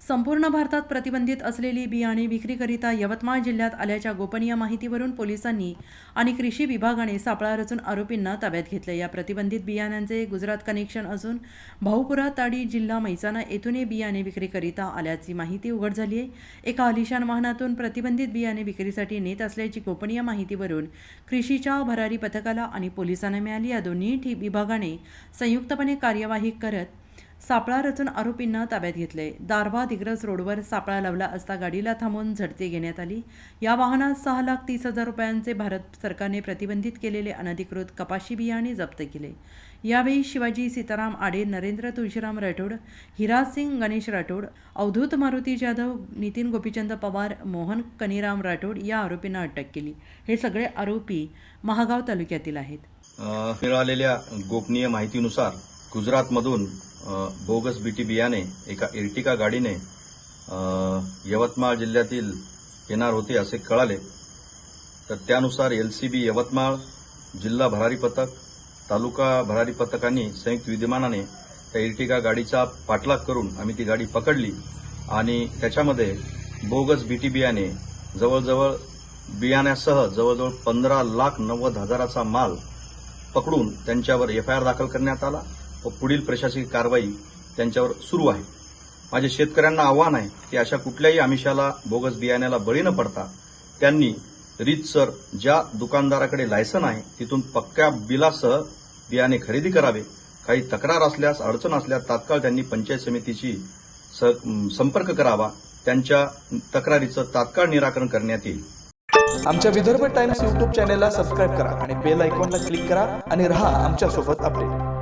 संपूर्ण भारतात प्रतिबंधित असलेली बियाणे विक्रीकरिता यवतमाळ जिल्ह्यात आल्याच्या गोपनीय माहितीवरून पोलिसांनी आणि कृषी विभागाने सापळा रचून आरोपींना ताब्यात घेतले. या प्रतिबंधित बियाण्यांचे गुजरात कनेक्शन असून भाऊपुरा ताडी जिल्हा मैसाना येथून बियाणे विक्रीकरिता आल्याची माहिती उघड झाली आहे एका अलिशान वाहनातून प्रतिबंधित बियाणे विक्रीसाठी नेत असल्याची गोपनीय माहितीवरून कृषीच्या भरारी पथकाला आणि पोलिसांना मिळाली. या दोन्ही विभागाने संयुक्तपणे कार्यवाही करत सापळा रचून आरोपींना ताब्यात घेतले. दारवा दिग्रस रोडवर सापळा लावला असता गाडीला थांबवून झडती घेण्यात आली. या वाहनात सहा लाख तीस हजार रुपयांचे भारत सरकारने प्रतिबंधित केलेले अनधिकृत कपाशी बियाणे जप्त केले. यावेळी शिवाजी सीताराम आडे नरेंद्र तुळशीराम राठोड हिराज सिंग गणेश राठोड अवधूत मारुती जाधव नितीन गोपीचंद पवार मोहन कनीराम राठोड या आरोपींना अटक केली. हे सगळे आरोपी महागाव तालुक्यातील आहेत. मिळालेल्या गोपनीय माहितीनुसार गुजरातमधून बोगस बीटी बियाणे एका इर्टिका गाडीने यवतमाळ जिल्ह्यातील येणार होते असे कळाले. तर त्यानुसार एलसीबी यवतमाळ जिल्हा भरारी पथक तालुका भरारी पथकांनी संयुक्त विद्यमानाने त्या इर्टिका गाडीचा पाठलाग करून आम्ही ती गाडी पकडली आणि त्याच्यामध्ये बोगस बीटी बियाणे जवळजवळ बियाण्यासह जवळजवळ पंधरा लाख नव्वद हजाराचा माल पकडून त्यांच्यावर एफआयआर दाखल करण्यात आला. व पुढील प्रशासकीय कारवाई त्यांच्यावर सुरू आहे. माझे शेतकऱ्यांना आव्हान आहे की अशा कुठल्याही आमिषाला बोगस बियाण्याला बळी न पडता त्यांनी रीतसर ज्या दुकानदाराकडे लायसन आहे तिथून पक्क्या बिलासह बियाणे खरेदी करावे. काही तक्रार असल्यास अडचण असल्यास तात्काळ त्यांनी पंचायत समितीची संपर्क करावा. त्यांच्या तक्रारीचं तात्काळ निराकरण करण्यात येईल. आमच्या विदर्भ टाइम्स युट्यूब चॅनेलला सबस्क्राईब करा आणि बेल आयकॉनला क्लिक करा आणि रहा आमच्यासोबत अपडेट.